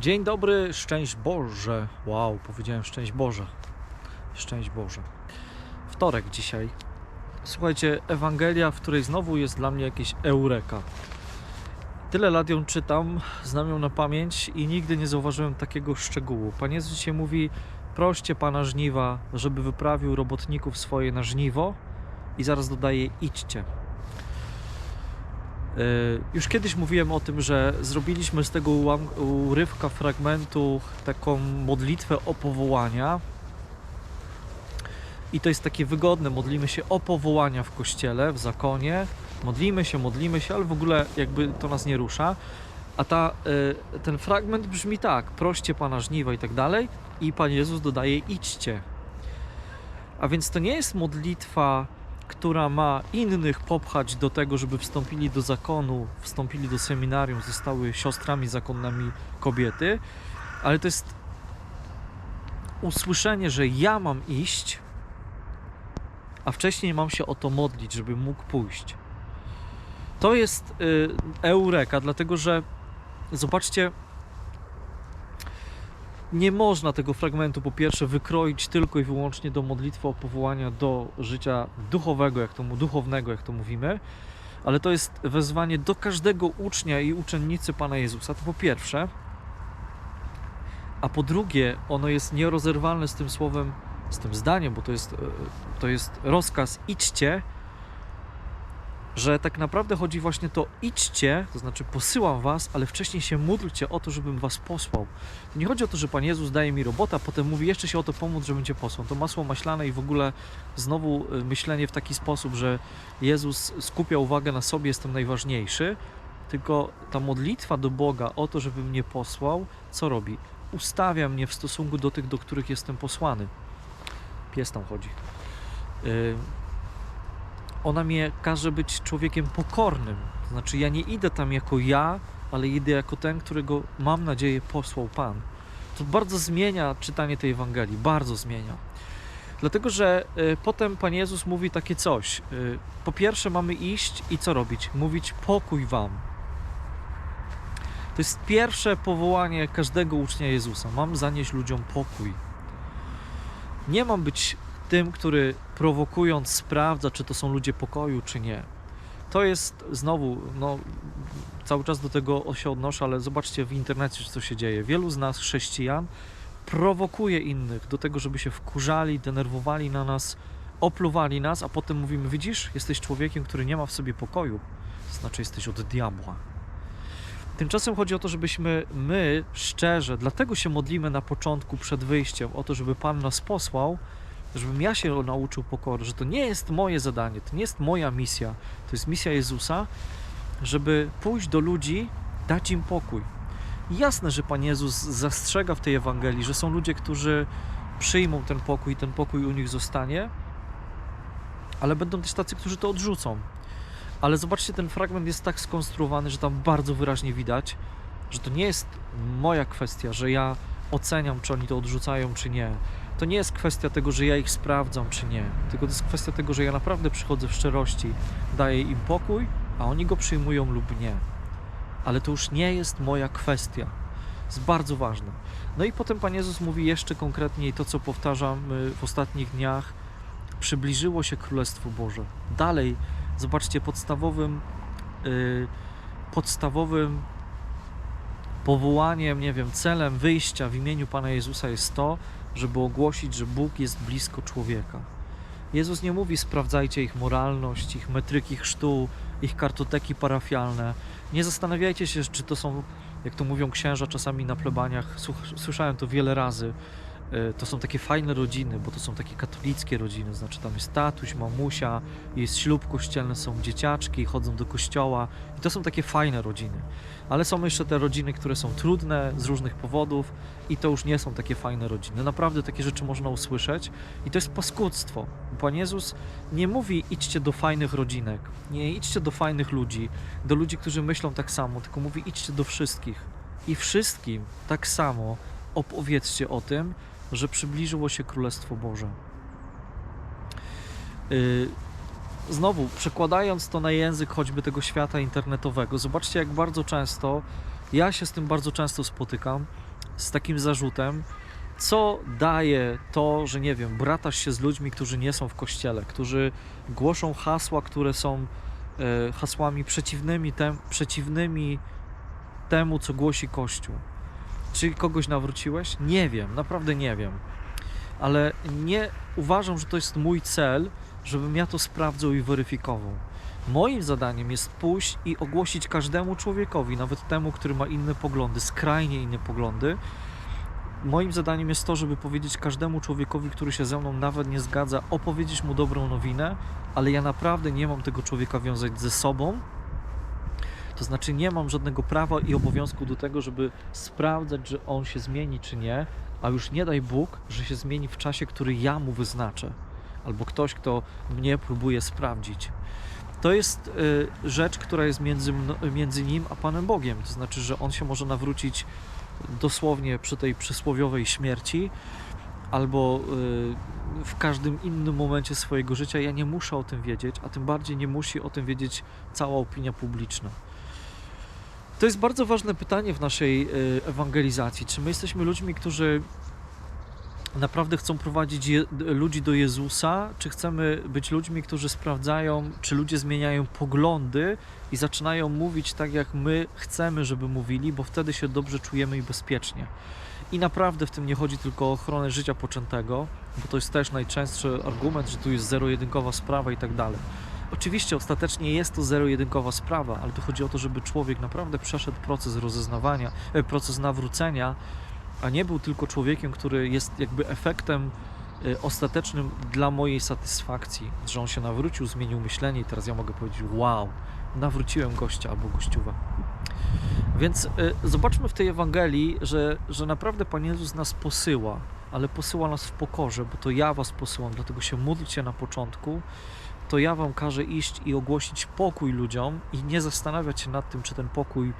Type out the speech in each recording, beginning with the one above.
Dzień dobry, szczęść Boże. Wow, powiedziałem szczęść Boże. Szczęść Boże. Wtorek dzisiaj. Słuchajcie, Ewangelia, w której znowu jest dla mnie jakieś eureka. Tyle lat ją czytam, znam ją na pamięć i nigdy nie zauważyłem takiego szczegółu. Pan Jezus mówi: proście Pana żniwa, żeby wyprawił robotników swoje na żniwo, i zaraz dodaje: idźcie. Y, Już kiedyś mówiłem o tym, że zrobiliśmy z tego urywka, fragmentu taką modlitwę o powołania. I to jest takie wygodne, modlimy się o powołania w kościele, w zakonie. Modlimy się, modlimy się, ale w ogóle jakby to nas nie rusza. A ta, y, ten fragment brzmi tak: proście Pana żniwa i tak dalej. I Pan Jezus dodaje: idźcie. A więc to nie jest modlitwa która ma innych popchać do tego, żeby wstąpili do zakonu, wstąpili do seminarium, zostały siostrami zakonnymi kobiety, ale to jest usłyszenie, że ja mam iść, a wcześniej mam się o to modlić, żeby mógł pójść. To jest y, eureka, dlatego że zobaczcie, nie można tego fragmentu po pierwsze wykroić tylko i wyłącznie do modlitwy o powołania do życia duchowego, jak to duchownego, jak to mówimy, ale to jest wezwanie do każdego ucznia i uczennicy Pana Jezusa. To po pierwsze, a po drugie, ono jest nierozerwalne z tym słowem, z tym zdaniem, bo to jest, e, to jest rozkaz idźcie, że tak naprawdę chodzi właśnie to idźcie, to znaczy posyłam was, ale wcześniej się módlcie o to, żebym was posłał. To nie chodzi o to, że Pan Jezus daje mi robotę, a potem mówi jeszcze się o to pomóc, żebym cię posłał. To masło maślane i w ogóle znowu y, myślenie w taki sposób, że Jezus skupia uwagę na sobie, jestem najważniejszy, tylko ta modlitwa do Boga o to, żeby mnie posłał, co robi? Ustawia mnie w stosunku do tych, do których jestem posłany. Pies tam chodzi. Y, ona mnie każe być człowiekiem pokornym. To znaczy, ja nie idę tam jako ja, ale idę jako ten, którego mam nadzieję posłał Pan. To bardzo zmienia czytanie tej Ewangelii, bardzo zmienia. Dlatego, że y, potem Pan Jezus mówi takie coś. Y, po pierwsze, mamy iść i co robić? Mówić pokój Wam. To jest pierwsze powołanie każdego ucznia Jezusa. Mam zanieść ludziom pokój. Nie mam być tym, który prowokując sprawdza, czy to są ludzie pokoju, czy nie. To jest znowu, no, cały czas do tego się odnoszę, ale zobaczcie w internecie, co się dzieje. Wielu z nas, chrześcijan, prowokuje innych do tego, żeby się wkurzali, denerwowali na nas, opluwali nas, a potem mówimy: Widzisz, jesteś człowiekiem, który nie ma w sobie pokoju, to znaczy jesteś od diabła. Tymczasem chodzi o to, żebyśmy my szczerze, dlatego się modlimy na początku przed wyjściem, o to, żeby Pan nas posłał, żebym ja się nauczył pokory, że to nie jest moje zadanie, to nie jest moja misja, to jest misja Jezusa, żeby pójść do ludzi, dać im pokój. I jasne, że Pan Jezus zastrzega w tej Ewangelii, że są ludzie, którzy przyjmą ten pokój, ten pokój u nich zostanie, ale będą też tacy, którzy to odrzucą. Ale zobaczcie, ten fragment jest tak skonstruowany, że tam bardzo wyraźnie widać, że to nie jest moja kwestia, że ja oceniam, czy oni to odrzucają, czy nie. To nie jest kwestia tego, że ja ich sprawdzam, czy nie. Tylko to jest kwestia tego, że ja naprawdę przychodzę w szczerości, daję im pokój, a oni go przyjmują lub nie. Ale to już nie jest moja kwestia. Jest bardzo ważne. No i potem Pan Jezus mówi jeszcze konkretniej to, co powtarzam y, w ostatnich dniach. Przybliżyło się Królestwo Boże. Dalej, zobaczcie, podstawowym, yy, podstawowym powołaniem, nie wiem, celem wyjścia w imieniu Pana Jezusa jest to, żeby ogłosić, że Bóg jest blisko człowieka. Jezus nie mówi sprawdzajcie ich moralność, ich metryki chrztu, ich kartoteki parafialne. Nie zastanawiajcie się, czy to są, jak to mówią księża czasami na plebaniach, słyszałem to wiele razy, to są takie fajne rodziny, bo to są takie katolickie rodziny, znaczy tam jest tatuś, mamusia, jest ślub kościelny, są dzieciaczki, chodzą do kościoła i to są takie fajne rodziny. Ale są jeszcze te rodziny, które są trudne z różnych powodów i to już nie są takie fajne rodziny. Naprawdę takie rzeczy można usłyszeć i to jest paskudztwo. Pan Jezus nie mówi idźcie do fajnych rodzinek, nie idźcie do fajnych ludzi, do ludzi, którzy myślą tak samo, tylko mówi idźcie do wszystkich i wszystkim tak samo opowiedzcie o tym, że przybliżyło się Królestwo Boże. Yy, Znowu, przekładając to na język choćby tego świata internetowego, zobaczcie, jak bardzo często Ja się z tym bardzo często spotykam, z takim zarzutem, co daje to, że nie wiem, bratasz się z ludźmi, którzy nie są w kościele, którzy głoszą hasła, które są e, hasłami przeciwnymi, tem, przeciwnymi temu, co głosi Kościół. Czy kogoś nawróciłeś? Nie wiem, naprawdę nie wiem. Ale nie uważam, że to jest mój cel, żebym ja to sprawdzał i weryfikował. Moim zadaniem jest pójść i ogłosić każdemu człowiekowi, nawet temu, który ma inne poglądy, skrajnie inne poglądy. Moim zadaniem jest to, żeby powiedzieć każdemu człowiekowi, który się ze mną nawet nie zgadza, opowiedzieć mu dobrą nowinę, ale ja naprawdę nie mam tego człowieka wiązać ze sobą. To znaczy, nie mam żadnego prawa i obowiązku do tego, żeby sprawdzać, że on się zmieni czy nie, a już nie daj Bóg, że się zmieni w czasie, który ja mu wyznaczę, albo ktoś, kto mnie próbuje sprawdzić. To jest y, rzecz, która jest między, między nim a Panem Bogiem. To znaczy, że on się może nawrócić dosłownie przy tej przysłowiowej śmierci, albo y, w każdym innym momencie swojego życia. Ja nie muszę o tym wiedzieć, a tym bardziej nie musi o tym wiedzieć cała opinia publiczna. To jest bardzo ważne pytanie w naszej y, ewangelizacji. Czy my jesteśmy ludźmi, którzy naprawdę chcą prowadzić je, ludzi do Jezusa, czy chcemy być ludźmi, którzy sprawdzają, czy ludzie zmieniają poglądy i zaczynają mówić tak, jak my chcemy, żeby mówili, bo wtedy się dobrze czujemy i bezpiecznie. I naprawdę w tym nie chodzi tylko o ochronę życia poczętego, bo to jest też najczęstszy argument, że tu jest zero-jedynkowa sprawa i tak dalej. Oczywiście ostatecznie jest to zero-jedynkowa sprawa, ale tu chodzi o to, żeby człowiek naprawdę przeszedł proces rozeznawania, e, proces nawrócenia, a nie był tylko człowiekiem, który jest jakby efektem y, ostatecznym dla mojej satysfakcji, że on się nawrócił, zmienił myślenie i teraz ja mogę powiedzieć wow, nawróciłem gościa albo gościówę. Więc y, zobaczmy w tej Ewangelii, że, że naprawdę Pan Jezus nas posyła, ale posyła nas w pokorze, bo to ja was posyłam, dlatego się módlcie na początku, to ja wam każę iść i ogłosić pokój ludziom i nie zastanawiać się nad tym, czy ten pokój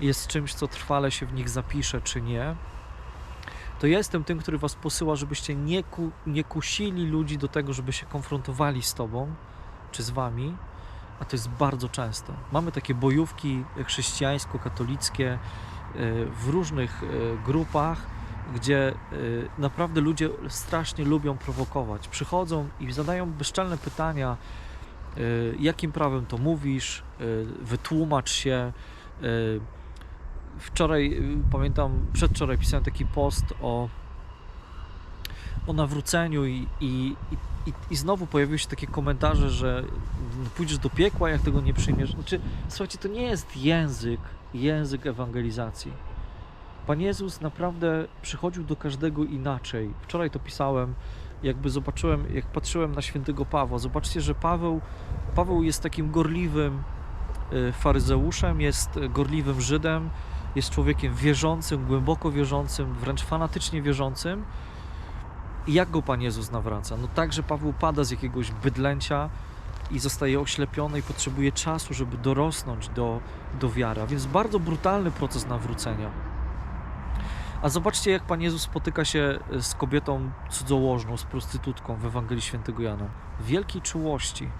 jest czymś, co trwale się w nich zapisze, czy nie, to ja jestem tym, który was posyła, żebyście nie, ku, nie kusili ludzi do tego, żeby się konfrontowali z tobą, czy z wami, a to jest bardzo często. Mamy takie bojówki chrześcijańsko-katolickie y, w różnych y, grupach, gdzie y, naprawdę ludzie strasznie lubią prowokować. Przychodzą i zadają bezczelne pytania, y, jakim prawem to mówisz, y, wytłumacz się, wczoraj, pamiętam, przedwczoraj pisałem taki post o, o nawróceniu i, i, i, i znowu pojawiły się takie komentarze, że pójdziesz do piekła, jak tego nie przyjmiesz. Znaczy, słuchajcie, to nie jest język, język ewangelizacji. Pan Jezus naprawdę przychodził do każdego inaczej. Wczoraj to pisałem, jakby zobaczyłem, jak patrzyłem na świętego Pawła. Zobaczcie, że Paweł, Paweł jest takim gorliwym y, faryzeuszem, jest gorliwym Żydem, jest człowiekiem wierzącym, głęboko wierzącym, wręcz fanatycznie wierzącym. I jak go Pan Jezus nawraca? No tak, że Paweł pada z jakiegoś bydlęcia i zostaje oślepiony i potrzebuje czasu, żeby dorosnąć do, do wiary. A więc bardzo brutalny proces nawrócenia. A zobaczcie, jak Pan Jezus spotyka się z kobietą cudzołożną, z prostytutką w Ewangelii Świętego Jana. Wielkiej czułości.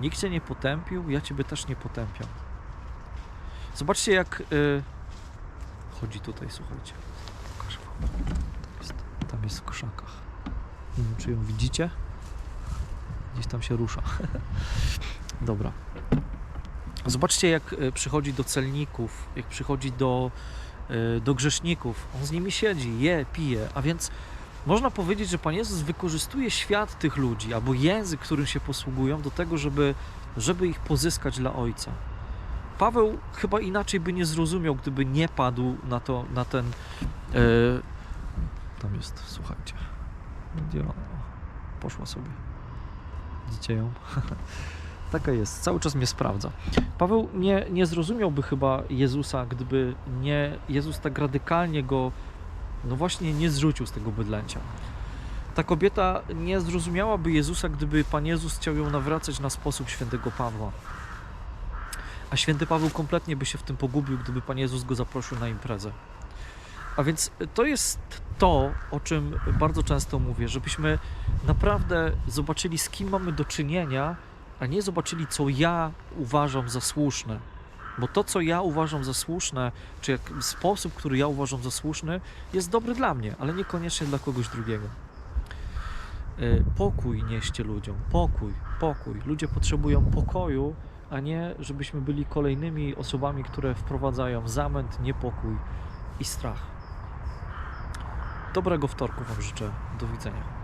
Nikt Cię nie potępił, ja Ciebie też nie potępiam. Zobaczcie, jak y, chodzi tutaj, słuchajcie. Pokażę wam. Tam jest, tam jest w krzakach. Nie wiem, czy ją widzicie. Gdzieś tam się rusza. Dobra. Zobaczcie, jak y, przychodzi do celników, jak przychodzi do, do grzeszników. On z nimi siedzi, je, pije. A więc można powiedzieć, że Pan Jezus wykorzystuje świat tych ludzi, albo język, którym się posługują, do tego, żeby, żeby ich pozyskać dla Ojca. Paweł chyba inaczej by nie zrozumiał, gdyby nie padł na, to, na ten. E, tam jest, słuchajcie. Gdzie ona? Poszła sobie. Widzicie ją? Taka jest, cały czas mnie sprawdza. Paweł nie, nie zrozumiałby chyba Jezusa, gdyby nie Jezus tak radykalnie go, no właśnie, nie zrzucił z tego bydlęcia. Ta kobieta nie zrozumiałaby Jezusa, gdyby Pan Jezus chciał ją nawracać na sposób świętego Pawła. A święty Paweł kompletnie by się w tym pogubił, gdyby Pan Jezus go zaprosił na imprezę. A więc to jest to, o czym bardzo często mówię, żebyśmy naprawdę zobaczyli, z kim mamy do czynienia, a nie zobaczyli, co ja uważam za słuszne. Bo to, co ja uważam za słuszne, czy jak sposób, który ja uważam za słuszny, jest dobry dla mnie, ale niekoniecznie dla kogoś drugiego. Y, Pokój nieście ludziom, pokój, pokój. Ludzie potrzebują pokoju, a nie żebyśmy byli kolejnymi osobami, które wprowadzają zamęt, niepokój i strach. Dobrego wtorku Wam życzę. Do widzenia.